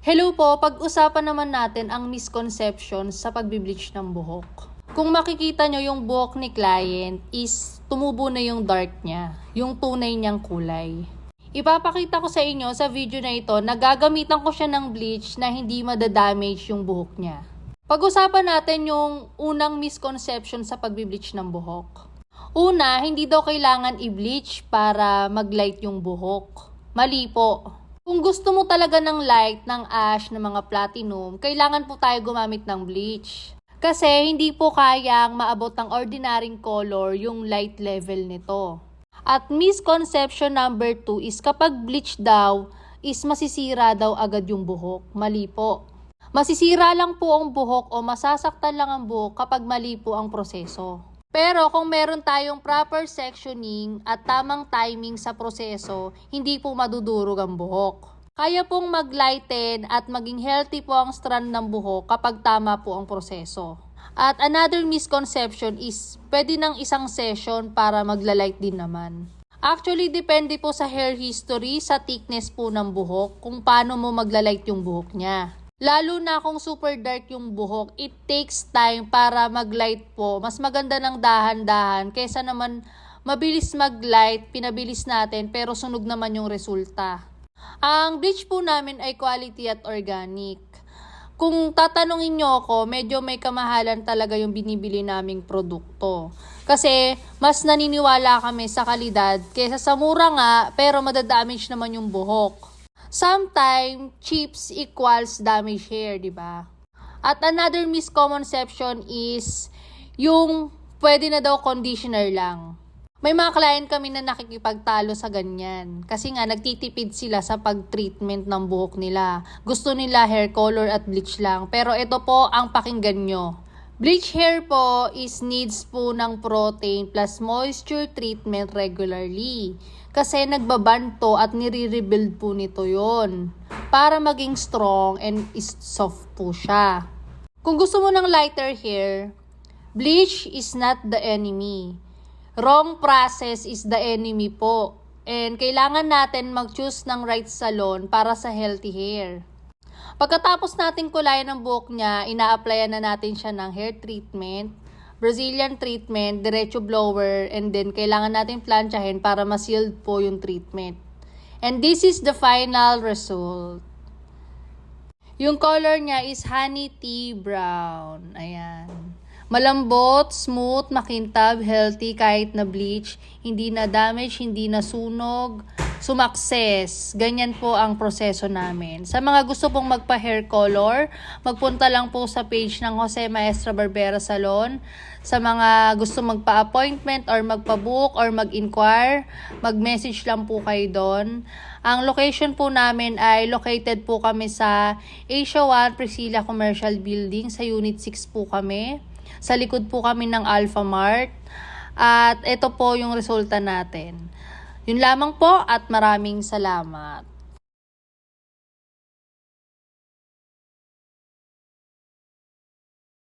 Hello po, pag-usapan naman natin ang misconception sa pagbibleach ng buhok. Kung makikita nyo yung buhok ni client is tumubo na yung dark niya, yung tunay niyang kulay. Ipapakita ko sa inyo sa video na ito na gagamitan ko siya ng bleach na hindi madadamage yung buhok niya. Pag-usapan natin yung unang misconception sa pagbibleach ng buhok. Una, hindi daw kailangan i-bleach para mag-light yung buhok. Mali po. Kung gusto mo talaga ng light, ng ash, ng mga platinum, kailangan po tayo gumamit ng bleach. Kasi hindi po kayang maabot ng ordinaryong color yung light level nito. At misconception number 2 is kapag bleach daw, is masisira daw agad yung buhok. Mali po. Masisira lang po ang buhok o masasaktan lang ang buhok kapag mali po ang proseso. Pero kung meron tayong proper sectioning at tamang timing sa proseso, hindi po madudurog ang buhok. Kaya pong mag-lighten at maging healthy po ang strand ng buhok kapag tama po ang proseso. At another misconception is pwede ng isang session para magla-light din naman. Actually, depende po sa hair history, sa thickness po ng buhok, kung paano mo magla-light yung buhok niya. Lalo na kung super dark yung buhok, it takes time para mag-light po. Mas maganda ng dahan-dahan kaysa naman mabilis mag-light, pinabilis natin pero sunog naman yung resulta. Ang bleach po namin ay quality at organic. Kung tatanungin nyo ako, medyo may kamahalan talaga yung binibili naming produkto. Kasi mas naniniwala kami sa kalidad kaysa sa mura nga pero madadamage naman yung buhok. Sometimes, chips equals damage hair, di ba? At another misconception is yung pwede na daw conditioner lang. May mga client kami na nakikipagtalo sa ganyan. Kasi nga, nagtitipid sila sa pag-treatment ng buhok nila. Gusto nila hair color at bleach lang. Pero ito po ang pakinggan nyo. Bleach hair po is needs po ng protein plus moisture treatment regularly. Kasi nagbabanto at nire-rebuild po nito yon para maging strong and soft po siya. Kung gusto mo ng lighter hair, bleach is not the enemy. Wrong process is the enemy po. And kailangan natin mag-choose ng right salon para sa healthy hair. Pagkatapos natin kulayan ng buhok niya, ina-applyan na natin siya ng hair treatment, Brazilian treatment, diretso blower, and then kailangan natin planchahin para ma-sealed po yung treatment. And this is the final result. Yung color niya is honey tea brown. Ayan. Malambot, smooth, makintab, healthy kahit na bleach, hindi na damage, hindi na sunog, sumakses. Ganyan po ang proseso namin. Sa mga gusto pong magpa-hair color, magpunta lang po sa page ng Jose Maestra Barbera Salon. Sa mga gusto magpa-appointment or magpa-book or mag-inquire, mag-message lang po kayo doon. Ang location po namin ay located po kami sa Asia 1 Priscilla Commercial Building. Sa Unit 6 po kami. Sa likod po kami ng Alpha Mart. At ito po yung resulta natin. Yun lamang po at maraming salamat.